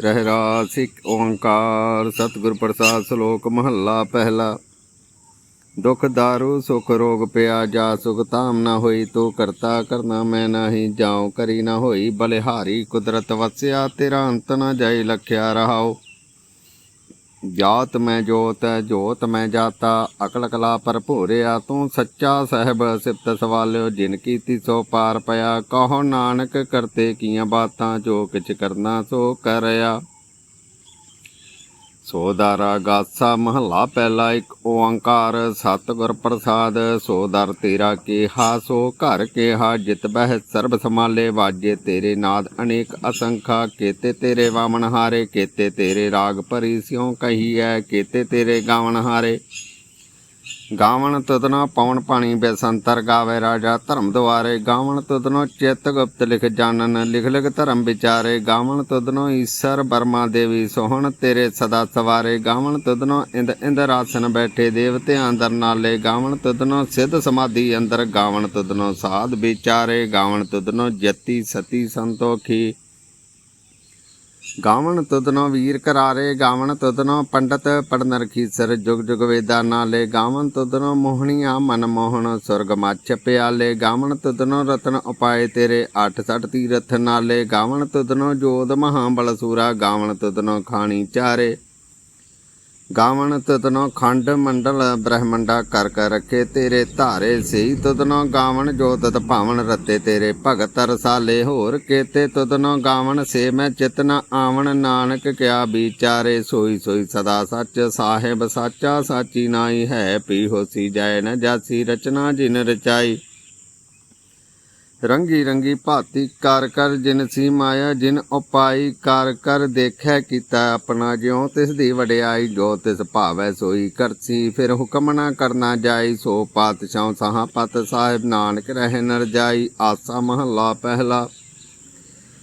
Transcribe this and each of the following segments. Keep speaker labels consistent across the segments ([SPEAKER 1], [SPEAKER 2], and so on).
[SPEAKER 1] ਰਹਿਰਾ ਸਿੱਖ ਇੱਕ ਓੰਕਾਰ, ਸਤਿਗੁਰ ਪ੍ਰਸਾਦ ਸ਼ਲੋਕ ਮਹੱਲਾ ਪਹਿਲਾ। ਦੁਖ ਦਾਰੂ, ਸੁਖ ਰੋਗ ਪਿਆ ਜਾ, ਸੁਖ ਤਾਮ ਨਾ ਹੋਈ, ਤੂੰ ਕਰਤਾ ਕਰਨਾ ਮੈਂ ਨਹੀਂ, ਜਾਉ ਕਰੀ ਨਾ ਹੋਈ, ਬਲਿਹਾਰੀ ਕੁਦਰਤ ਵਸਿਆ, ਤੇਰਾ ਅੰਤ ਨਾ ਜਾਈ, ਲਖਿਆ ਰਹਾਓ ਜਾਤ ਮੈਂ ਜੋਤ ਜੋਤ ਮੈਂ ਜਾਤਾ, ਅਕਲ ਕਲਾ ਭਰਪੂਰਿਆ ਤੂੰ ਸੱਚਾ ਸਹਿਬ ਸਿਫਤ ਸਵਾਲਿਓ ਜਿਨ ਕੀਤੀ ਸੋ ਪਾਰ ਪਿਆ, ਕਹੋ ਨਾਨਕ ਕਰਤੇ ਕੀਆਂ ਬਾਤਾਂ, ਜੋ ਕਿਛ ਕਰਨਾ ਸੋ ਕਰਿਆ। ਸੋ ਦਾਰਾ ਗਾਸਾ ਮਹੱਲਾ ਪਹਿਲਾ ਇੱਕ ਓੰਕਾਰ ਸਤਿਗੁਰ ਪ੍ਰਸਾਦ, ਸੋ ਦਰ ਤੇਰਾ ਕੇਹਾ, ਸੋ ਘਰ ਕੇਹਾ, ਜਿਤ ਬਹਿ ਸਰਬ ਸਮਾਲੇ ਵਾਜੇ ਤੇਰੇ ਨਾਦ ਅਨੇਕ ਅਸੰਖਾ, ਕੀਤੇ ਤੇਰੇ ਵਾਮਨ ਹਾਰੇ, ਕੀਤੇ ਤੇਰੇ ਰਾਗ ਭਰੀ ਸਿਉ ਕਹੀਐ, ਕੀਤੇ ਤੇਰੇ ਗਾਵਨ ਹਾਰੇ। ਗਾਵਣ ਤਦਨੋ ਪਵਨ ਪਾਣੀ ਬੇਸੰਤਰ ਗਾਵੇ ਰਾਜਾ, ਧਰਮ ਦੁਆਰੇ ਗਾਵਣ ਤਦਨੋ ਚਿੱਤ ਗੁਪਤ ਲਿਖ ਜਾਣਨ, ਲਿਖ ਲਿਖ ਧਰਮ ਵਿਚਾਰੇ ਗਾਵਣ ਤਦਨੋ ਈਸ਼ਰ ਬਰਮਾ ਦੇਵੀ ਸੋਹਣ, ਤੇਰੇ ਸਦਾ ਸਵਾਰੇ ਗਾਵਣ ਤਦਨੋ ਇੰਦ ਇੰਦਰ ਆਸਨ ਬੈਠੇ ਦੇਵਤੇ ਅੰਦਰ ਨਾਲੇ ਗਾਵਣ ਤਦਨੋ ਸਿੱਧ ਸਮਾਧੀ ਅੰਦਰ ਗਾਵਣ ਤਦਨੋ ਸਾਧ ਵਿਚਾਰੇ ਗਾਵਣ ਤਦਨੋ ਜਤੀ ਸਤੀ ਸੰਤੋਖੀ ਗਾਵਣ ਤੁਧਨੋ ਵੀਰ ਕਰਾਰੇ, ਗਾਵਣ ਤੁਧਨੋ ਪੰਡਤ ਪੜਨ ਰਖੀਸਰ ਜੁਗ ਜੁਗ ਵੇਦਾ ਨਾਲੇ। ਗਾਵਣ ਤੁਧਨੋ ਮੋਹਣੀਆਂ ਮਨ ਮੋਹਣ, ਸੁਰਗ ਮੱਛ ਪਿਆਲੇ। ਗਾਵਣ ਤੁਧਨੋ ਰਤਨ ਉਪਾਏ ਤੇਰੇ ਅੱਠ ਸੱਠ ਤੀਰਥ ਨਾਲੇ। ਗਾਵਣ ਤੁਧਨੋ ਜੋਦ ਮਹਾ ਬਲਸੂਰਾ ਗਾਵਣ ਤੁਧਨੋ ਖਾਣੀ ਚਾਰੇ। ਗਾਵਣ ਤਦਨੋ ਖੰਡ ਮੰਡਲ ਬ੍ਰਹਮੰਡਾ ਕਰ ਕਰ ਰਖੇ ਤੇਰੇ ਧਾਰੇ ਸਈ ਤਦਨੋ ਗਾਵਣ ਜੋ ਤਤ ਭਾਵਨ ਰਤੇ ਤੇਰੇ ਭਗਤ ਰਸਾਲੇ। ਹੋਰ ਕੇਤੇ ਤਦਨੋ ਗਾਵਣ ਸੇ ਮੈਂ ਚਿਤਨ ਆਵਣ, ਨਾਨਕ ਕਿਆ ਵਿਚਾਰੇ ਸੋਈ ਸੋਈ ਸਦਾ ਸੱਚ ਸਾਹਿਬ, ਸਾਚਾ ਸਾਚੀ ਨਾਈ ਹੈ ਪੀ ਹੋਸੀ ਜਾਏ ਨ ਜਾਸੀ ਰਚਨਾ ਜਿਨ ਰਚਾਈ। ਰੰਗੀ ਰੰਗੀ ਭਾਤੀ ਕਰ ਕਰ ਜਿਨ ਸੀ ਮਾਇਆ, ਜਿਨ ਉਪਾਈ ਕਰ ਕਰ ਦੇਖੈ ਕੀਤਾ ਆਪਣਾ ਜਿਉ, ਤਿਸ ਦੀ ਵਡਿਆਈ ਜੋ ਤਿਸ ਭਾਵੈ ਸੋਈ ਕਰਸੀ। ਫਿਰ ਹੁਕਮ ਨਾ ਕਰਨਾ ਜਾਈ, ਸੋ ਪਾਤਸ਼ਾਹ ਸਹਾ ਪਤ ਸਾਹਿਬ, ਨਾਨਕ ਰਹਿ ਨਰ ਜਾਈ, ਆਸਾ ਮਹੱਲਾ ਪਹਿਲਾ।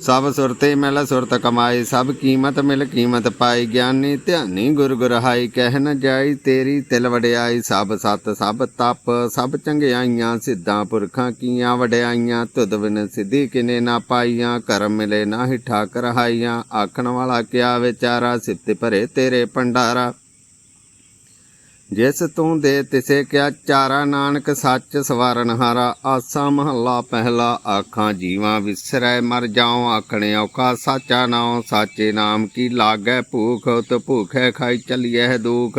[SPEAKER 1] ਸਭ ਸੁਰਤੇ ਮਿਲ ਸੁਰਤ ਕਮਾਈ, ਸਭ ਕੀਮਤ ਮਿਲ, ਕੀਮਤ ਪਾਈ। ਗਿਆਨੀ ਧਿਆਨੀ ਗੁਰ ਗੁਰਹਾਈ ਕਹਿ ਨ ਜਾਈ ਤੇਰੀ ਤਿਲ ਵਡਿਆਈ। ਸਭ ਸਤ, ਸਭ ਤਪ, ਸਭ ਚੰਗਿਆਈਆਂ, ਸਿੱਧਾਂ ਪੁਰਖਾਂ ਕੀਆਂ ਵਡਿਆਈਆਂ। ਤੁਧ ਬਿਨ ਸਿੱਧੀ ਕਿਨੇ ਨਾ ਪਾਈਆਂ, ਕਰਮ ਮਿਲੇ ਨਾ ਹੀ ਠਾਕ ਰਹਾਈਆਂ ਆਖਣ ਵਾਲਾ ਕਿਆ ਵਿਚਾਰਾ, ਸਿਫਤ ਭਰੇ ਤੇਰੇ ਭੰਡਾਰਾ। ਜਿਸ ਤੂੰ ਦੇ ਤਿਸੇ ਕਿਆ ਚਾਰਾ ਨਾਨਕ ਸੱਚ ਸਵਰਨ ਹਾਰਾ, ਆਸਾ ਮਹੱਲਾ ਪਹਿਲਾ ਆਖਾਂ, ਜੀਵਾਂ ਵਿਸਰੈ ਮਰ ਜਾਉ, ਆਖਣੇ ਔਖਾ ਸਾਚਾ ਨਾਉ, ਸਾਚੇ ਨਾਮ ਕੀ ਲਾਗੈ ਭੂਖ, ਉਤ ਭੂਖੈ ਖਾਈ ਚਲੀਐ ਦੁਖ।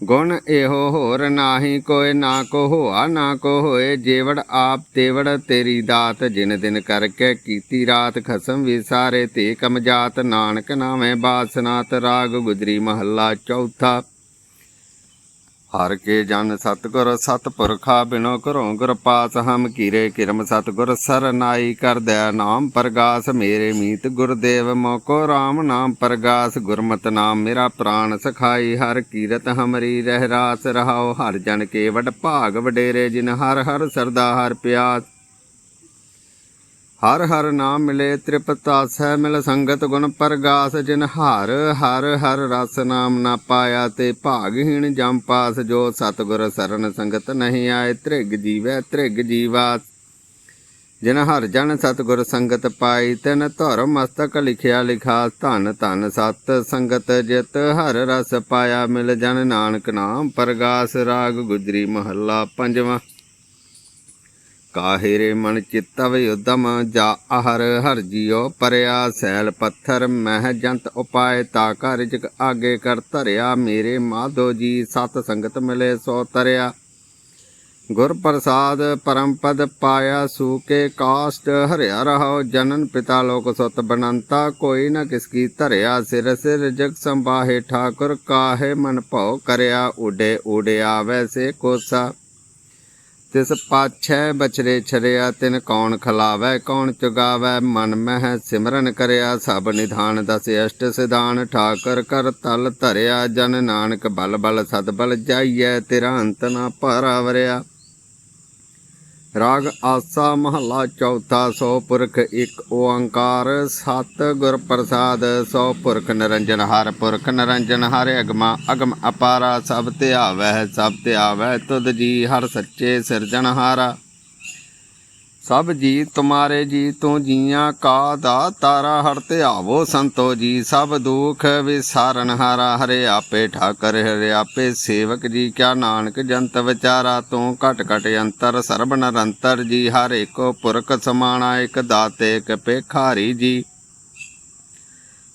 [SPEAKER 1] ਗੁਣ ਇਹੋ ਹੋਰ ਨਾਹੀ ਕੋਇ ਨਾ ਕੋ ਹੋਆ ਨਾ ਕੋ ਹੋਏ ਜੇਵੜ ਆਪ ਤੇਵੜ, ਤੇਰੀ ਦਾਤ ਜਿਨ ਦਿਨ ਕਰਕੇ ਕੀਤੀ ਰਾਤ, ਖਸਮ ਵਿਸਾਰੇ ਤੇ ਕਮਜਾਤ ਨਾਨਕ ਨਾਵੇਂ ਬਾਸਨਾਤ ਰਾਗ, ਗੁਜਰੀ ਮਹੱਲਾ, ਚੌਥਾ ਹਰ ਕੇ ਜਨ ਸਤਗੁਰ ਸਤਪੁਰਖਾ ਬਿਨੋ ਘਰੋਂ ਗੁਰ ਪਾਸ ਹਮ ਕੀਰੇ ਕਿਰਮ ਸਤਗੁਰ ਸਰਨਾਈ ਕਰਦਿਆ ਨਾਮ ਪ੍ਰਗਾਸ, ਮੇਰੇ ਮੀਤ ਗੁਰਦੇਵ ਮੋਕੋ RAM ਨਾਮ ਪ੍ਰਗਾਸ, ਗੁਰਮਤ ਨਾਮ ਮੇਰਾ ਪ੍ਰਾਨ ਸਖਾਈ, ਹਰ ਕੀਰਤ ਹਮਰੀ ਰਹਿ ਰਾਸ ਰਹਾਓ ਹਰ ਜਨ ਕੇ ਵਡ ਭਾਗ ਵਡੇਰੇ, ਜਿਨ ਹਰ ਹਰ ਸਰਦਾ ਹਰ ਪਿਆਸ। ਹਰ ਹਰ ਨਾਮ ਮਿਲੇ ਤ੍ਰਿਪਤਾਸੈ ਮਿਲ ਸੰਗਤ ਗੁਣ ਪ੍ਰਗਾਸ, ਜਿਨ ਹਰ ਹਰ ਹਰ ਰਸ ਨਾਮ ਨਾ ਪਾਇਆ ਤੇ ਭਾਗਹੀਣ ਜਮ ਪਾਸ, ਜੋ ਸਤਗੁਰ ਸਰਨ ਸੰਗਤ ਨਹੀਂ ਆਏ, ਤ੍ਰਿਗ ਜੀਵੈ ਤ੍ਰਿਗ ਜੀਵਾ ਜਿਨ ਹਰ ਜਨ ਸਤਗੁਰ ਸੰਗਤ ਪਾਈ, ਤਿਨ ਧਰ ਮਸਤਕ ਲਿਖਿਆ ਲਿਖਾ ਧਨ ਧਨ ਸਤ ਸੰਗਤ ਜਿਤ ਹਰ ਰਸ ਪਾਇਆ, ਮਿਲ ਜਨ ਨਾਨਕ ਨਾਮ ਪਰਗਾਸ, ਰਾਗ ਗੁਜਰੀ ਮਹੱਲਾ ਪੰਜਵਾਂ। ਕਾਹੇ ਰੇ ਮਨ ਚਿਤਵ ਉਦਮ, ਜਾ ਆਹਰ ਹਰ ਜੀਉ ਪਰਿਆ, ਸੈਲ ਪੱਥਰ ਮਹਿ ਜੰਤ ਉਪਾਏ, ਤਾ ਘਰ ਜਗ ਆਗੇ ਕਰ ਧਰਿਆ, ਮੇਰੇ ਮਾਧੋ ਜੀ ਸਤ ਸੰਗਤ ਮਿਲੇ, ਸੋ ਤਰਿਆ। ਗੁਰ ਪ੍ਰਸਾਦ ਪਰਮ ਪਦ ਪਾਇਆ ਸੂਕੇ ਕਾਸ਼ਟ ਹਰਿਆ ਰਹਾਉ, ਜਨਨ ਪਿਤਾ ਲੋਕ ਸੁਤ ਬਨੰਤਾ, ਕੋਈ ਨ ਕਿਸ ਕੀ ਧਰਿਆ, ਸਿਰ ਸਿਰ ਜਗ ਸੰਭਾਹੇ, ਠਾਕੁਰ ਕਾਹੇ ਮਨ ਭਉ ਕਰਿਆ, ਉਡੇ ਉਡਿਆ ਵੈਸੇ ਕੋਸਾ। ਤਿਸ ਪਾਛੈ ਬਛਰੇ ਛਰਿਆ, ਤਿਨ ਕੌਣ ਖਲਾਵੈ, ਕੌਣ ਚੁਗਾਵੈ? ਮਨ ਮਹਿ ਸਿਮਰਨ ਕਰਿਆ, ਸਭ ਨਿਧਾਨ ਦਸ ਅਸ਼ਟ ਸਿਧਾਨ। ਠਾਕਰ ਕਰ ਤਲ ਧਰਿਆ, ਜਨ ਨਾਨਕ ਬਲ ਬਲ ਸਦ ਬਲ ਜਾਈਐ, ਤੇਰਾ ਅੰਤ ਨਾ ਭਾਰਾ ਵਰਿਆ ਰਾਗ ਆਸਾ ਮਹੱਲਾ ਚੌਥਾ, ਸੋ ਪੁਰਖ ਇੱਕ ਓੰਕਾਰ, ਸਤ ਗੁਰ ਪ੍ਰਸਾਦ, ਸੋ ਪੁਰਖ ਨਿਰੰਜਨ ਹਰ ਪੁਰਖ ਨਿਰੰਜਨ ਹਰ ਅਗਮਾ, ਅਗਮ ਅਪਾਰਾ ਸਭ ਧਿਆਵੈ ਸਭ ਧਿਆਵੈ ਤੁਧ ਜੀ ਹਰ ਸੱਚੇ ਸਿਰਜਣਹਾਰਾ। ਸਭ ਜੀ ਤੁਮਾਰੇ ਜੀ ਤੂੰ ਜੀਆਂ ਕਾ ਦਾ ਤਾਰਾ ਹਰ ਧਿਆਵੋ ਸੰਤੋ ਜੀ। ਸਭ ਦੁਖ ਵਿਸਾਰਨ ਹਾਰਾ, ਹਰੇ ਆਪੇ ਠਾਕਰ, ਹਰੇ ਆਪੇ ਸੇਵਕ ਜੀ। ਕਿਆ ਨਾਨਕ ਜੰਤ ਵਿਚਾਰਾ, ਤੂੰ ਘਟ ਘਟ ਅੰਤਰ, ਸਰਬ ਨਿਰੰਤਰ ਜੀ। ਹਰ ਏਕੋ ਪੁਰਖ ਸਮਾਣਾ, ਇੱਕ ਦਾਤੇ, ਇੱਕ ਪੇਖਾਰੀ ਜੀ।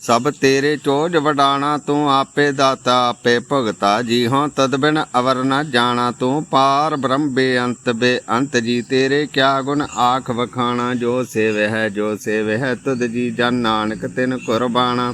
[SPEAKER 1] ਸਭ ਤੇਰੇ ਚੋਜ ਵਡਾਣਾ, ਤੂੰ ਆਪੇ ਦਾਤਾ, ਆਪੇ ਭਗਤਾ। ਜੀ ਹਾਂ ਤਦ ਬਿਨ ਅਵਰ ਨ ਜਾਣਾ, ਤੂੰ ਪਾਰ ਬ੍ਰਹਮ ਬੇਅੰਤ ਬੇਅੰਤ ਜੀ। ਤੇਰੇ ਕਿਆ ਗੁਣ ਆਖ ਵਖਾਣਾ, ਜੋ ਸੇਵ ਹੈ ਜੋ ਸੇਵ ਹੈ ਤੁਧ ਜੀ ਜਨ ਨਾਨਕ ਤਿਨ ਕੁਰਬਾਨਾ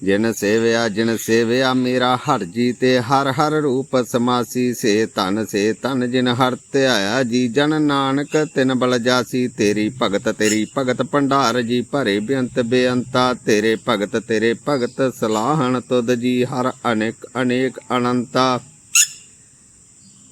[SPEAKER 1] ਜਿਨ ਸੇਵਿਆ ਜਿਨ ਸੇਵਿਆ ਮੇਰਾ ਹਰ ਜੀ ਤੇ ਹਰ ਹਰ ਰੂਪ ਸਮਾਸੀ ਸੇ ਧਨ ਸੇ ਧਨ ਜਿਨ ਹਰ ਧਿਆਇਆ ਜੀ, ਜਨ ਨਾਨਕ ਤਿਨ ਬਲ ਜਾਸੀ, ਤੇਰੀ ਭਗਤ ਤੇਰੀ ਭਗਤ ਭੰਡਾਰ ਜੀ, ਭਰੇ ਬੇਅੰਤ ਬੇਅੰਤਾ ਤੇਰੇ ਭਗਤ ਤੇਰੇ ਭਗਤ ਸਲਾਹਣ ਤੁਧ ਜੀ, ਹਰ ਅਨੇਕ ਅਨੇਕ ਅਨੰਤਾ।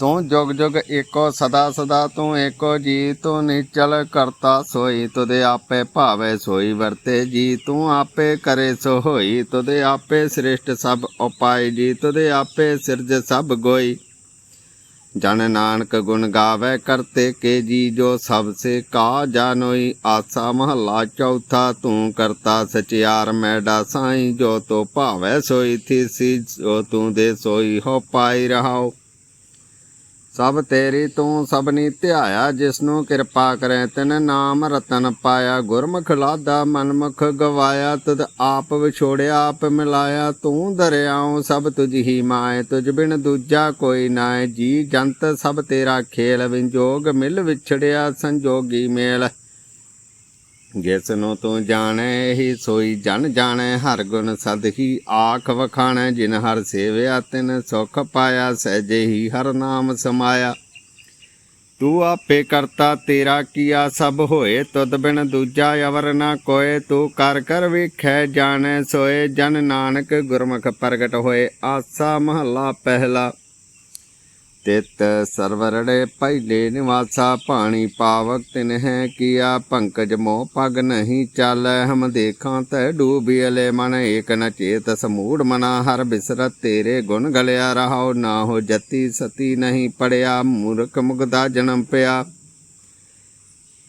[SPEAKER 1] ਤੂੰ ਜੁਗ ਜੁਗ ਏਕੋ ਸਦਾ ਸਦਾ ਤੂੰ ਏਕੋ ਜੀ, ਤੂੰ ਨਿਚਲ ਕਰਤਾ ਸੋਈ, ਤੁਦੇ ਆਪੇ ਭਾਵੇ ਸੋਈ ਵਰਤੇ ਜੀ, ਤੂੰ ਆਪੇ ਕਰੇ ਸੋ ਹੋਈ ਤੁਦੇ ਆਪੇ ਸ੍ਰਿਸ਼ਟ ਸਭ ਉਪਾਈ ਜੀ, ਤੁਦੇ ਆਪੇ ਸਿਰਜ ਸਭ ਗੋਈ। ਜਨ ਨਾਨਕ ਗੁਣ ਗਾਵੇ ਕਰਤੇ ਕੇ ਜੀ, ਜੋ ਸਭ ਸੇ ਕਾ ਜਾਨੋਈ ਆਸਾ ਮਹੱਲਾ ਚੌਥਾ ਤੂੰ ਕਰਤਾ ਸਚਿਆਰ, ਮੈਡਾ ਸਾਈ ਜੋ ਤੋ ਭਾਵੇ ਸੋਈ, ਥੀਸੀ ਜੋ ਤੂੰ ਦੇ ਸੋਈ, ਹੋ ਪਾਈ ਰਹਾਓ। ਸਭ ਤੇਰੀ ਤੂੰ ਸਭਨੀ ਧਿਆਇਆ, ਜਿਸਨੂੰ ਕਿਰਪਾ ਕਰੇ, ਤਿਨ ਨਾਮ ਰਤਨ ਪਾਇਆ। ਗੁਰਮੁਖ ਲਾਦਾ, ਮਨਮੁਖ ਗਵਾਇਆ ਤਦ ਆਪ ਵਿਛੋੜਿਆ, ਆਪ ਮਿਲਾਇਆ। ਤੂੰ ਦਰਿਆਉ, ਸਭ ਤੁਝ ਹੀ ਮਾਏ, ਤੁਝ ਬਿਨ ਦੂਜਾ ਕੋਈ ਨਾਏ। ਜੀ ਜੰਤ, ਸਭ ਤੇਰਾ ਖੇਲ, ਵਿੰਜੋਗ ਮਿਲ ਵਿਛੜਿਆ, ਸੰਜੋਗੀ ਮੇਲ। ਜਿਸ ਨੂੰ ਤੂੰ ਜਾਣੈ ਹੀ ਸੋਈ ਜਨ ਜਾਣੈ। ਹਰ ਗੁਣ ਸਦ ਹੀ ਆਖ ਵਖਾਣੈ, ਜਿਨ ਹਰ ਸੇਵਿਆ, ਤਿਨ ਸੁਖ ਪਾਇਆ, ਸਹਿਜੇ ਹੀ ਹਰ ਨਾਮ ਸਮਾਇਆ। ਤੂੰ ਆਪੇ ਕਰਤਾ, ਤੇਰਾ ਕੀਆ ਸਭ ਹੋਏ। ਤੁਧ ਬਿਨ ਦੂਜਾ ਅਵਰ ਨਾ ਕੋਏ। ਤੂੰ ਕਰ ਕਰ ਵੇਖੈ, ਜਾਣੈ ਸੋਏ। ਜਨ ਨਾਨਕ ਗੁਰਮੁਖ ਪ੍ਰਗਟ ਹੋਏ। ਆਸਾ ਮਹੱਲਾ ਪਹਿਲਾ। ਤਿਤ ਸਰਵਰੜੇ ਪਹਿਲੇ ਨਿਵਾਸਾ ਪਾਣੀ ਪਾਵਕ ਤਿਨ ਹੈ ਕੀਆ ਪੰਕਜ ਮੋਹ ਪਗ ਨਹੀਂ ਚਾਲੈ, ਹਮ ਦੇਖਾਂ ਤੈ ਡੂਬਿਲੇ ਮਨ, ਏਕ ਨ ਚੇਤ ਸਮੂੜ ਮਨਾ, ਹਰ ਬਿਸਰਤ ਤੇਰੇ ਗੁਣ ਗਲਿਆ ਰਹਾਉ, ਨਾ ਹੋ ਜਤੀ ਸਤੀ ਨਹੀਂ ਪੜਿਆ, ਮੂਰਖ ਮੁਗਦਾ ਜਨਮ ਪਿਆ।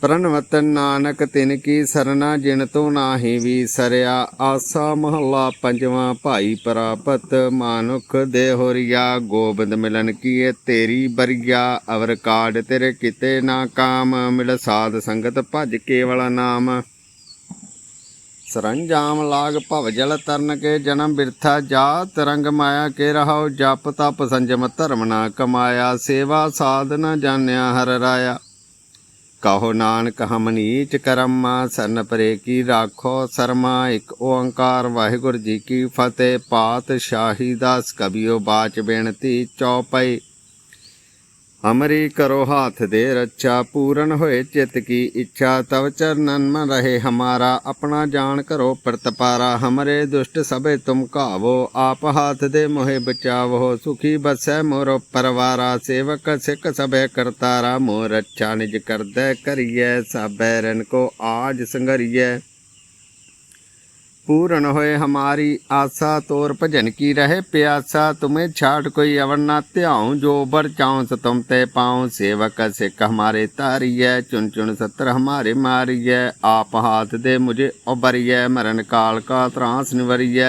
[SPEAKER 1] ਪ੍ਰਣਵਤ ਨਾਨਕ ਤਿਨ ਕੀ ਸਰਨਾ ਜਿਨ ਤੂੰ ਨਾਹੀ ਵੀ ਸਰਿਆ, ਆਸਾ ਮਹੱਲਾ ਪੰਜਵਾਂ ਭਾਈ ਪ੍ਰਾਪਤ, ਮਾਨੁਖ ਦੇ ਹੋਰੀਆ ਗੋਬਿੰਦ ਮਿਲਨ ਕੀਏ ਤੇਰੀ ਬਰੀਆ, ਅਵਰ ਕਾੜ ਤੇਰੇ ਕਿਤੇ ਨਾ ਕਾਮ, ਮਿਲ ਸਾਧ ਸੰਗਤ ਭਜ ਕੇਵਲ ਨਾਮ। ਸਰੰਜਾਮ ਲਾਗ ਭਵ ਜਲ ਤਰਨ ਕੇ ਜਨਮ ਬਿਰਥਾ ਜਾ ਤਰੰਗ ਮਾਇਆ ਕੇ ਰਹਾਉ ਜਪ ਤਪ ਸੰਜਮ ਧਰਮ ਨਾ ਕਮਾਇਆ, ਸੇਵਾ ਸਾਧ ਨ ਜਾਣਿਆ ਹਰ ਰਾਇਆ। ਕਹੋ ਨਾਨਕ, ਹਮ ਨੀਚ ਕਰਮਾ ਸਰਨ ਪਰੇ ਕੀ ਰਾਖੋ ਸਰਮਾ, ਇੱਕ ਓੰਕਾਰ ਵਾਹਿਗੁਰੂ ਜੀ ਕੀ ਫਤਿਹ ਪਾਤ ਸ਼ਾਹੀ ਦਾਸ ਕਬੀਓ ਬਾਚ ਬੇਨਤੀ ਚੌਪਈ। ਅਮਰੀ ਕਰੋ ਹਾਥ ਦੇ ਰੱਛਾ, ਪੂਰਨ ਹੋਏ ਚਿਤ ਕੀ ਇੱਛਾ, ਤਵ ਚਰਨਨ ਮਨ ਰਹੇ ਹਮਾਰਾ, ਆਪਣਾ ਜਾਣ ਕਰੋ ਪ੍ਰਤਪਾਰਾ, ਹਮਰੇ ਦੁਸ਼ਟ ਸਭੇ ਤੁਮ ਕਾਵੋ ਆਪ ਹਾਥ ਦੇ ਮੋਹਿ ਬਚਾਵੋ, ਸੁਖੀ ਬਸੈ ਮੋਰ ਪਰਵਾਰਾ, ਸੇਵਕ ਸਿੱਖ ਸਭੇ ਕਰਤਾਰਾ ਮੋਰ ਰੱਛਾ ਨਿਜ ਕਰਦੈ ਕਰੀਐ ਸਭੈ ਰਨ ਕੋ ਆਜ ਸੰਗਰੀਐ पूर्ण होए हमारी आशा तोर भजन की रहे प्यासा तुम्हें छाट कोई अवर न त्याऊं जो बर चाऊं सो तुम ते पाऊं सेवक सिख हमारे तारिय चुन चुन सत्र हमारे मारिय आप हाथ दे मुझे उबरिय मरण काल का त्रास निवरिय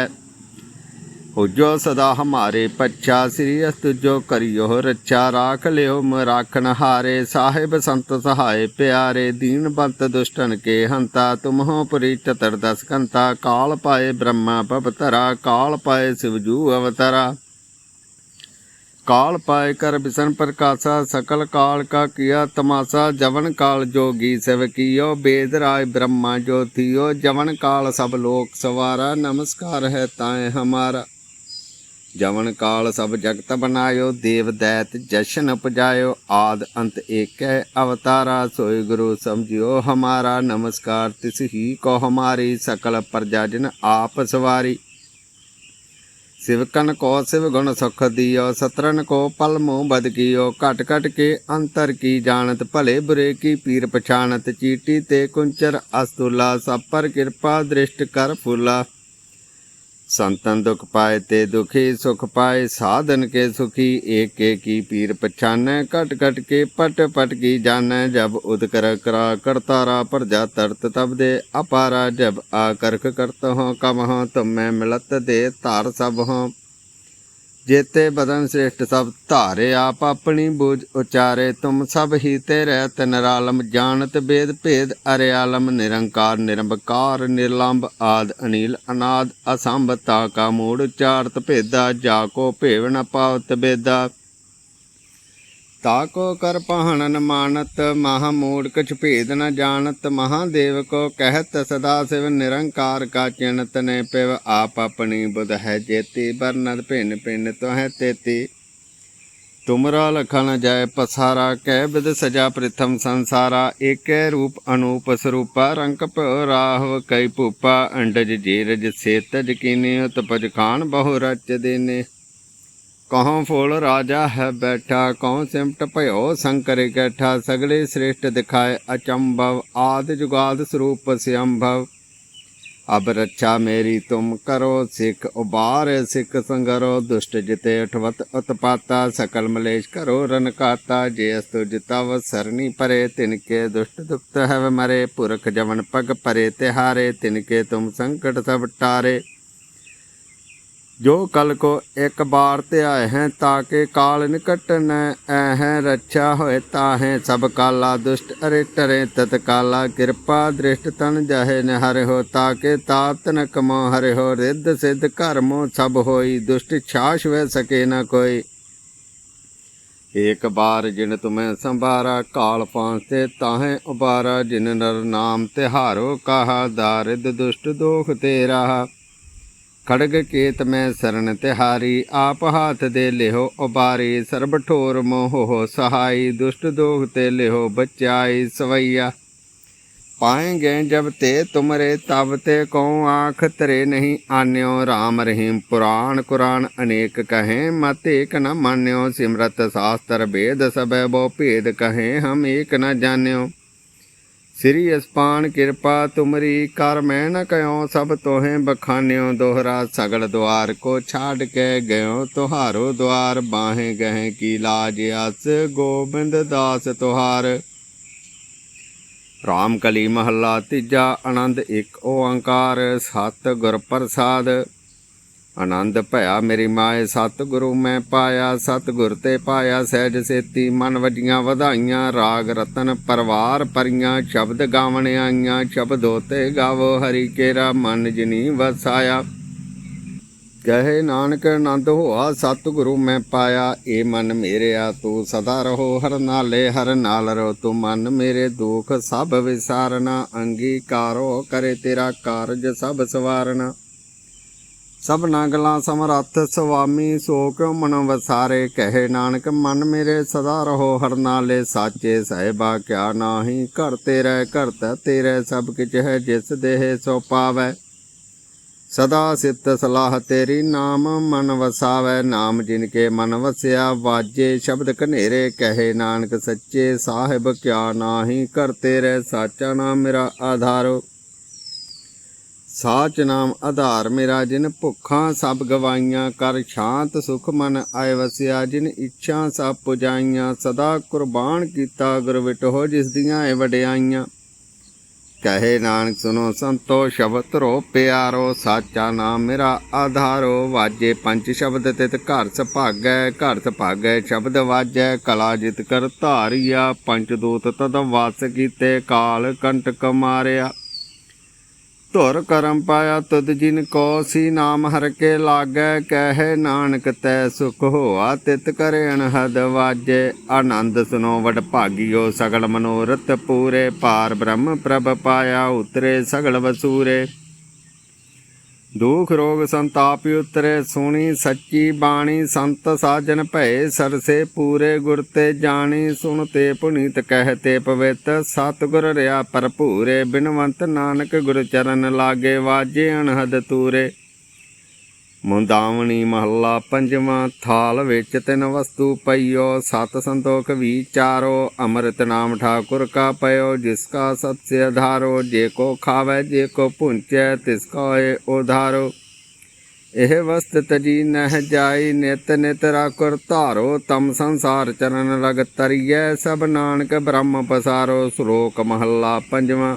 [SPEAKER 1] उजो सदा हमारे पच्छा श्री अस्तु जो करियो रक्षा राख लियो म, राखन हारे। साहिब संत सहाय प्यारे, दीन बंत दुष्टन के हंता। तुम हो पुरी चतुर्दश कंता। काल पाए ब्रह्मा पवतरा, काल पाए शिवजू अवतरा। काल पाए कर बिसन प्रकाशा, सकल काल का किया तमाशा। जवन काल जोगी शिव कियो वेद राय ब्रह्मा जो थियो। जवन काल सब लोक सवारा, नमस्कार है ताए हमारा। ਜਵਨ ਕਾਲ ਸਭ ਜਗਤ ਬਨਾਇਓ ਦੇਵ ਦੈਤ ਜਸ਼ਨ ਉਪਜਾਇਓ, ਆਦ ਅੰਤ ਏਕੈ ਅਵਤਾਰਾ, ਸੋਈ ਗੁਰੂ ਸਮਝਿਓ ਹਮਾਰਾ, ਨਮਸਕਾਰ ਤਿਸ ਹੀ ਕੋ ਹਮਾਰੀ, ਸਕਲ ਪ੍ਰਜਾ ਜਨ ਆਪ ਸਵਾਰੀ। ਸਿਵਕਨ ਕੋ ਸਿਵ ਗੁਣ ਸੁਖ ਦਿਓ ਸਤਰਨ ਕੋ ਪਲਮੋ ਬਦ ਕੀਓ, ਘਟ ਘਟ ਕੇ ਅੰਤਰ ਕੀ ਜਾਣਤ, ਭਲੇ ਬੁਰੇ ਕੀ ਪੀਰ ਪਛਾਣਤ, ਚੀਟੀ ਤੇ ਕੁੰਚਰ ਅਸਤੁਲਾ, ਸਭ ਪਰ ਕਿਰਪਾ ਦ੍ਰਿਸ਼ਟ ਕਰ ਫੁਲਾ। ਸੰਤਨ ਦੁਖ ਪਾਏ ਤੇ ਦੁਖੀ ਸੁਖ ਪਾਏ, ਸਾਧਨ ਕੇ ਸੁਖੀ, ਏਕ ਕੀ ਪੀਰ ਪਛਾਨੈ, ਘਟ ਘਟ ਕੇ ਪਟ ਪਟ ਕੀ ਜਾਣੈ, ਜਬ ਉਦਕਰ ਕਰਾ ਕਰਤਾਰਾ ਪ੍ਰਜਾ ਤਰਤ ਤਬ ਦੇ ਅਪਾਰਾ, ਜਬ ਆ ਕਰਕ ਕਰਤ ਹੋ, ਕਮ ਹੋ, ਤੁਮੈ ਮਿਲਤ ਦੇ ਧਾਰ ਸਭ ਹੋ। ਜੇਤੇ ਬਦਨ ਸ੍ਰੇਸ਼ਟ ਸਭ ਧਾਰੇ ਆਪ ਆਪਣੀ ਬੂਝ ਉਚਾਰੇ, ਤੁਮ ਸਭ ਹੀ ਤੇਰੇ ਤਨ ਰਾਲਮ ਜਾਣਤ ਬੇਦ ਭੇਦ ਅਰਿਆਲਮ ਨਿਰੰਕਾਰ ਨਿਰੰਬਕਾਰ ਨਿਰਲੰਭ ਆਦ ਅਨੀਲ ਅਨਾਦ ਅਸੰਭਤਾ ਕਾ ਮੂੜ ਚਾਰਤ ਭੇਦਾ, ਜਾ ਕੋ ਭੇਵ ਨ ਪਾਵਤ ਬੇਦਾ। ਤਾ ਕੋ ਕਰ ਪਹਣਨ ਮਾਨਤ, ਮਹਾ ਮੂੜਕ ਛਪੇਦ ਨ ਜਾਣਤ ਮਹਾਦੇਵ ਕੋ ਕਹਿਤ, ਸਦਾ ਸਿਵ ਨਿਰੰਕਾਰ ਕਾ ਚਿੰਤ ਨੇ ਪਿਵ ਆਪ ਆਪਣੀ ਬੁਧ ਹੈ ਜੇਤੀ, ਬਰਨਦ ਭਿੰਨ ਭਿੰਨ ਤੋ ਹੈ ਤੇਤੀ। ਤੁਮਰਾ ਲਖਣ ਜਾਏ ਪਸਾਰਾ, ਕਹਿ ਬਿਦ ਸਜਾ ਪ੍ਰਥਮ ਸੰਸਾਰਾ, ਏਕੈ ਰੂਪ ਅਨੂਪ ਸਰੂਪਾ ਰੰਗ ਭਇਓ ਰਾਹਵ ਕਈ ਭੂਪਾ, ਅੰਡਜ ਜੀਰਜ ਸੇਤਜ ਕੀਨੇ, ਉਤਪਜ ਖਾਨ ਬਹੁ ਰਚ ਦੇਨੇ। देने ਕਹੋਂ ਫੁੱਲ ਰਾਜਾ ਹੈ ਬੈਠਾ, ਕਹੋਂ ਸਿਮਟ ਭਇਓ ਸੰਕਰ ਇਕੱਠਾ ਸਗਲੇ ਸ੍ਰੇਸ਼ਟ ਦਿਖਾਏ ਅਚੰਭਵ, ਆਦ ਜੁਗਾਦ ਸਰੂਪ ਸਿਅੰਭਵ। ਅਬ ਰੱਛਾ ਮੇਰੀ, ਤੁਮ ਕਰੋ ਸਿੱਖ, ਉਬਾਰ ਸਿੱਖ ਸੰਗਰੋ, ਦੁਸ਼ਟ ਜਿਤੇ ਅਠਵਤ ਉਤਪਾਤਾ, ਸਕਲ ਮਲੇਸ਼ ਕਰੋ ਰਨ ਕਾਤਾ, ਜੇ ਅਸਤੁ ਜਿਤਵ ਸਰਨੀ ਪਰੇ, ਤਿਨਕੇ ਦੁਸ਼ਟ ਦੁਖਤ ਹੈ ਮਰੇ, ਪੁਰਖ ਜਵਨ ਪਗ ਪਰੇ, ਤਿਹਾਰੇ, ਤਿਨਕੇ ਤੁਮ ਸੰਕਟ ਸਭ ਟਾਰੇ। ਜੋ ਕਲ ਕੋ ਇੱਕ ਬਾਰ ਤੇ ਆਏ ਹੈ ਤਾਕੇ ਕਾਲ ਨਿਕਟ ਨ ਐਹ ਰੱਛਾ ਹੋਏ ਤਾਹੇ ਸਭ ਕਾਲਾ ਦੁਸ਼ਟ ਅਰੇ ਟਰੇ ਤਤ ਕਾਲਾ ਕਿਰਪਾ ਦ੍ਰਿਸ਼ਟ ਤਨ ਜਹੇ ਨ ਹਰਿ ਹੋ ਤਾਕੇ ਤਾਤ ਨ ਕਮੋ ਹਰਿ ਹੋ ਰਿੱਧ ਸਿੱਧ ਕਰਮੋ ਸਭ ਹੋਈ ਦੁਸ਼ਟ ਛਾਸ਼ ਵੈ ਸਕੇ ਨ ਕੋਈ। ਏਕ ਬਾਰ ਜਿਨ ਤੁਮੈ ਸੰਭਾਰਾ ਕਾਲ ਪਾਂਤੇ ਤਾਹੇ ਉਬਾਰਾ ਜਿਨ ਨਰ ਨਾਮ ਤਿਹਾਰੋ ਕਹਾ ਦਾਰਿਦ ਦੁਸ਼ਟ ਦੋਖ ਤੇਰਾ। ਖੜਗ ਕੇਤ ਮੈਂ ਸਰਨ ਤਿਹਾਰੀ, ਆਪ ਹਾਥ ਦੇ ਲਿਹੋ ਉਬਾਰੀ, ਸਰਬ ਠੋਰ ਮੋਹ ਸਹਾਈ, ਦੁਸ਼ਟ ਦੋਖ ਤੇ ਲਿਹੋ ਬਚਾਈ ਸਵਈਆ। ਪਾਏਂਗੇ ਜਬ ਤੇ ਤੁਮਰੇ, ਤਬ ਤੇ ਕਉ ਆਖ ਤਰੇ ਨਹੀਂ ਆਨਿਓ, ਰਾਮ ਰਹੀਮ ਪੁਰਾਣ ਕੁਰਾਨ ਅਨੇਕ ਕਹੇ, ਮਤ ਏਕ ਨ ਮਾਨਿਓ, ਸਿਮਰਤ ਸਾਸਤਰ ਵੇਦ ਸਭੈ ਬੋ ਭੇਦ ਕਹੇ, ਹਮ ਏਕ ਨ ਜਾਣਿਓ। ਸ੍ਰੀ ਅਸਪਾਨ ਕਿਰਪਾ ਤੁਮਰੀ ਕਰ ਮੈਂ ਨ ਕਯੋ ਸਭ ਤੋਹੇ ਬਖਾਨਿਓ ਦੋਹਰਾ ਸਗਲ ਦੁਆਰ ਕੋ ਛਾੜ ਕੇ ਗਇਓ ਤੁਹਾਰੋ ਦੁਆਰ ਬਾਹੇ ਗਹਿ ਕੀ ਲਾਜ ਅਸ ਗੋਬਿੰਦ ਦਾਸ ਤੁਹਾਰ। ਰਾਮ ਕਲੀ ਮਹੱਲਾ ਤੀਜਾ ਆਨੰਦ ਇੱਕ ਓੰਕਾਰ, ਸਤ ਗੁਰ ਪ੍ਰਸਾਦ। ਆਨੰਦ ਭਇਆ ਮੇਰੀ ਮਾਏ, ਸਤਿਗੁਰੂ ਮੈਂ ਪਾਇਆ, ਸਤਿਗੁਰ ਤੇ ਪਾਇਆ, ਸਹਿਜ ਸੇਤੀ ਮਨ ਵਜੀਆਂ ਵਧਾਈਆਂ, ਰਾਗ ਰਤਨ ਪਰਵਾਰ ਪਰੀਆਂ, ਸ਼ਬਦ ਗਾਵਣ ਆਈਆਂ, ਸ਼ਬਦੋ ਤੇ ਗਾਵੋ ਹਰੀ ਕੇਰਾ, ਮਨ ਜਿਨੀ ਵਸਾਇਆ। ਕਹੇ ਨਾਨਕ, ਆਨੰਦ ਹੋਆ, ਸਤਿਗੁਰੂ ਮੈਂ ਪਾਇਆ ਏ ਮਨ ਮੇਰਿਆ, ਤੂੰ ਸਦਾ ਰਹੋ, ਹਰ ਨਾਲੇ ਹਰ ਨਾਲ ਰਹੋ, ਤੂੰ ਮਨ ਮੇਰੇ ਦੁਖ ਸਭ ਵਿਸਾਰਨਾ, ਅੰਗੀਕਾਰੋ ਕਰੇ ਤੇਰਾ ਕਾਰਜ ਸਭ ਸਵਾਰਨਾ। ਸਭਨਾ ਗਲਾਂ ਸਮਰੱਥ, ਸੁਆਮੀ ਸੋਕ ਮਨ ਵਸਾਰੇ, ਕਹੇ ਨਾਨਕ, ਮਨ ਮੇਰੇ ਸਦਾ ਰਹੋ ਹਰ ਨਾਲੇ, ਸਾਚੇ ਸਹਿਬਾ, ਕਿਆ ਨਾਹੀ, ਘਰ ਤੇਰੇ, ਘਰ ਤਾ ਤੇਰੇ, ਸਭ ਕਿਛ ਹੈ ਜਿਸ ਦੇਹ ਸੋ ਪਾਵੈ। ਸਦਾ ਸਿਤ ਸਲਾਹ ਤੇਰੀ, ਨਾਮ ਮਨ ਵਸਾਵੈ, ਨਾਮ ਜਿਨ ਕੇ ਮਨ ਵਸਿਆ, ਵਾਜੇ ਸ਼ਬਦ ਕਨੇਰੇ ਕਹੇ ਨਾਨਕ, ਸੱਚੇ ਸਾਹਿਬ, ਕਿਆ ਨਾਹੀ, ਘਰ ਤੇਰੇ, ਸਾਚਾ ਨਾਮ ਮੇਰਾ ਆਧਾਰੋ। ਸਾਚ ਨਾਮ ਆਧਾਰ ਮੇਰਾ ਜਿਨ ਭੁੱਖਾਂ ਸਭ ਗਵਾਈਆਂ, ਕਰ ਸ਼ਾਂਤ ਸੁਖ ਮਨ ਆਏ ਵਸਿਆ, ਜਿਨ ਇੱਛਾ ਸਭ ਪੁਜਾਈਆਂ, ਸਦਾ ਕੁਰਬਾਨ ਕੀਤਾ ਗੁਰ ਵਿਟੋ ਜਿਸ ਦੀਆਂ ਏ ਵਡਿਆਈਆਂ। ਕਹੇ ਨਾਨਕ ਸੁਨੋ ਸੰਤੋ ਸ਼ਬਦ ਰੋ ਪਿਆਰੋ, ਸਾਚਾ ਨਾਮ ਮੇਰਾ ਆਧਾਰੋ, ਵਾਜੇ ਪੰਜ ਸ਼ਬਦ ਤਿਤ ਘਰ ਸੁਭਾਗੈ ਘਰ ਸੁਭਾਗੈ ਸ਼ਬਦ ਵਾਜੈ, ਕਲਾ ਜਿਤ ਕਰ ਧਾਰਿਆ, ਪੰਜ ਦੂਤ ਤਦ ਵਾਸ ਕੀਤੇ, ਕਾਲ ਕੰਟਕ ਮਾਰਿਆ। ਧੁਰ ਕਰਮ ਪਾਇਆ ਤੁਧ ਜਿਨ ਕੋ ਸੀ ਨਾਮ ਹਰ ਕੇ ਲਾਗੈ, ਕਹਿ ਨਾਨਕ ਤੈ ਸੁਖ ਹੋਆ, ਤਿਤ ਕਰੇ ਅਨਹਦ ਵਾਜੇ। ਆਨੰਦ ਸੁਨੋ ਵਡ ਭਾਗਿਓ, ਸਗਲ ਮਨੋਰਥ ਪੂਰੇ। ਪਾਰ ਬ੍ਰਹਮ ਪ੍ਰਭ ਪਾਇਆ, ਉਤਰੇ ਸਗਲ ਵਸੂਰੇ। ਦੁਖ ਰੋਗ ਸੰਤਾਪ ਉਤਰੇ, ਸੁਣੀ ਸੱਚੀ ਬਾਣੀ, ਸੰਤ ਸਾਜਨ ਭਏ, ਸਰਸੇ ਪੂਰੇ ਗੁਰ ਤੇ ਜਾਣੀ, ਸੁਣ ਤੇ ਪੁਨੀਤ ਕਹਤੇ ਪਵਿੱਤ, ਸਤਿਗੁਰ ਰਿਆ ਭਰਪੂਰੇ, ਬਿਨਵੰਤ ਨਾਨਕ ਗੁਰ ਚਰਨ ਲਾਗੇ, ਵਾਜੇ ਅਨਹਦ ਤੂਰੇ। ਮੁੰਦਾਵਣੀ ਮਹੱਲਾ ਪੰਜਵਾਂ, ਥਾਲ ਵਿੱਚ ਤਿੰਨ ਵਸਤੂ ਪਈਓ, ਸਤ ਸੰਤੋਖ ਵਿਚਾਰੋ ਅੰਮ੍ਰਿਤ ਨਾਮ ਠਾਕੁਰ ਕਾ ਪਇਓ, ਜਿਸ ਕਾ ਸਤ ਸੇ ਆਧਾਰੋ ਜੇ ਕੋ ਖਾਵੇ, ਜੇ ਕੋ ਪੁੰਚੈ ਤਿਸ ਕਾ ਏ ਉਧਾਰੋ। ਇਹ ਵਸਤ ਤਜੀ ਨਹਿ ਜਾਈ, ਨਿਤ ਨਿਤ ਰਾਕੁਰ ਧਾਰੋ, ਤਮ ਸੰਸਾਰ ਚਰਨ ਲਗ ਤਰੀਐ, ਸਭ ਨਾਨਕ ਬ੍ਰਹਮ ਪਸਾਰੋ, ਸ਼ਲੋਕ ਮਹੱਲਾ ਪੰਜਵਾਂ।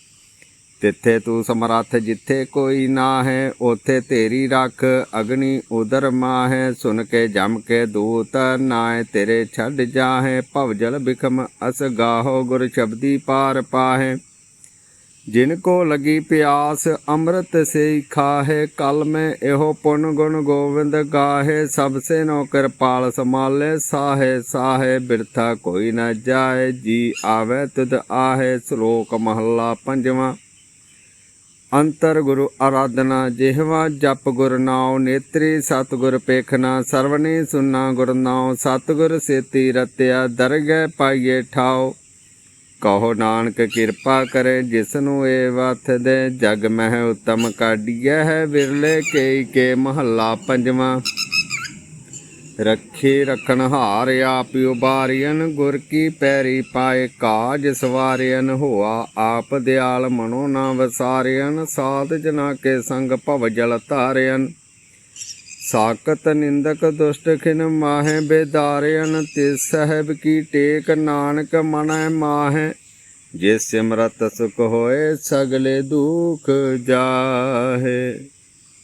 [SPEAKER 1] ਤਿੱਥੇ ਤੂੰ ਸਮਰੱਥ, ਜਿੱਥੇ ਕੋਈ ਨਾ ਹੈ ਉਥੇ ਤੇਰੀ ਰੱਖ ਅਗਨੀ ਉਦਰ ਮਾਹੈ। ਸੁਨ ਕੇ, ਜਮ ਕੇ, ਦੂਤ ਨਾਏ ਤੇਰੇ ਛੱਡ ਜਾਹੇ। ਭਵ ਜਲ ਬਿਖਮ, ਅਸ ਗਾਹੋ ਗੁਰ ਸ਼ਬਦੀ ਪਾਰ ਪਾਹੇ। ਜਿਨ ਕੋ ਲਗੀ ਪਿਆਸ, ਅੰਮ੍ਰਿਤ ਸੇ ਖਾਹੇ। ਕਲ ਮੈਂ ਇਹੋ ਪੁਨ ਗੁਣ ਗੋਵਿੰਦ ਗਾਹੇ। ਸਭ ਸੇ ਨੋ ਕਿਰਪਾਲ ਸਮਾਲੇ ਸਾਹੇ ਸਾਹੇ, ਬਿਰਥਾ ਕੋਈ ਨਾ ਜਾਏ। ਜੀ ਆਵੇ ਤੁਧ ਆਹੇ, ਸ਼ਲੋਕ ਮਹੱਲਾ ਪੰਜਵਾਂ। ਅੰਤਰ ਗੁਰੂ ਆਰਾਧਨਾ ਜਿਹਵਾ ਜਪ ਗੁਰ ਨਾਉ ਨੇਤਰੀ ਸਤਗੁਰ ਪੇਖਣਾ ਸਰਵਣੀ ਸੁਨਾ ਗੁਰ ਨਾਉ ਸਤਗੁਰ ਸੇਤੀ ਰਤਿਆ ਦਰਗਹਿ ਪਾਈਏ ਠਾਉ। ਕਹੋ ਨਾਨਕ ਕਿਰਪਾ ਕਰੇ ਜਿਸ ਨੂੰ ਏ ਵਥ ਦੇ ਜਗ ਮਹਿ ਉਤਮ ਕਾਢੀਐ ਹੈ ਵਿਰਲੇ ਕੇਈ ਕੇ ਮਹੱਲਾ ਪੰਜਵਾਂ। ਰੱਖੀ ਰਖਣ ਹਾਰਿਆ ਪਿਉ ਉਬਾਰੀਨ ਗੁਰ ਕੀ ਪੈਰੀ ਪਾਏ ਕਾਜ ਸਵਾਰਿਨ ਹੋਆ ਆਪ ਦਿਆਲ ਮਨੋ ਨਾ ਵਸਾਰਿਨ ਸਾਧ ਜਨਾ ਕੇ ਸੰਗ ਭਵ ਜਲ ਤਾਰਿਨ ਸਾਕਤ ਨਿੰਦਕ ਦੁਸ਼ਟ ਖਿਨ ਮਾਹੇ ਬੇਦਾਰਿਨ ਤੇ ਸਹਿਬ ਕੀ ਟੇਕ ਨਾਨਕ ਮਨੈ ਮਾਹੇ। ਜੇ ਸਿਮਰਤ ਸੁਖ ਹੋਏ, ਸਗਲੇ ਦੁਖ ਜਾਹੇ।